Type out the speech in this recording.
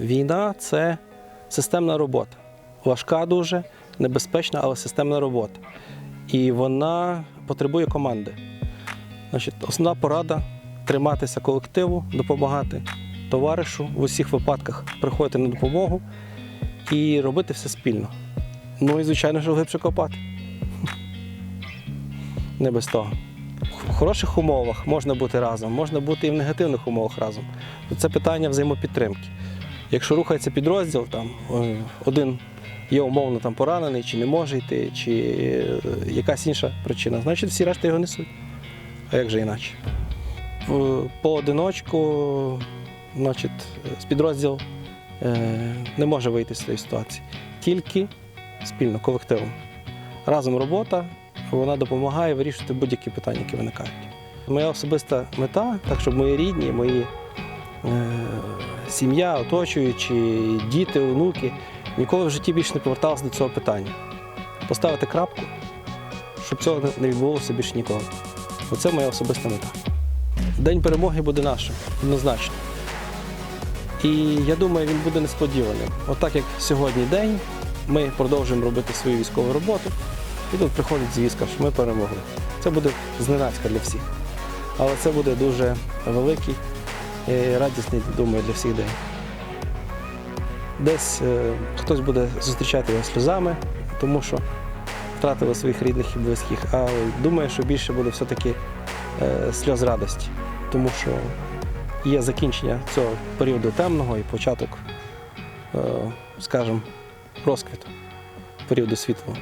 Війна це системна робота. Важка дуже, небезпечна, але системна робота. І вона потребує команди. Значить, основна порада триматися колективу, допомагати товаришу в усіх випадках приходити на допомогу і робити все спільно. Ну і, звичайно, що глибше копати. Не без того. В хороших умовах можна бути разом, можна бути і в негативних умовах разом. Це питання взаємопідтримки. Якщо рухається підрозділ, там е, один є умовно там поранений, чи не може йти, чи е, якась інша причина, значить всі решта його несуть. А як же іначе? Поодиночку, значить, підрозділ е, не може вийти з цієї ситуації. Тільки спільно, колективом. Разом робота, вона допомагає вирішувати будь-які питання, які виникають. Моя особиста мета, так щоб мої рідні, мої сім'я, оточуючі, діти, онуки ніколи в житті більше не поверталися до цього питання. Поставити крапку, щоб цього не відбулося більше ніколи. Оце моя особиста мета. День перемоги буде нашим, однозначно. І я думаю, він буде несподіваним. Отак як сьогодні день, ми продовжуємо робити свою військову роботу, і тут приходить звістка, що ми перемогли. Це буде зненацька для всіх. Але це буде дуже великий і радісний, думаю, для всіх день. Десь е, хтось буде зустрічати його сльозами, тому що втратили своїх рідних і близьких. А думаю, що більше буде все-таки е, сльоз радості, тому що є закінчення цього періоду темного і початок, е, скажімо, розквіту, періоду світлого.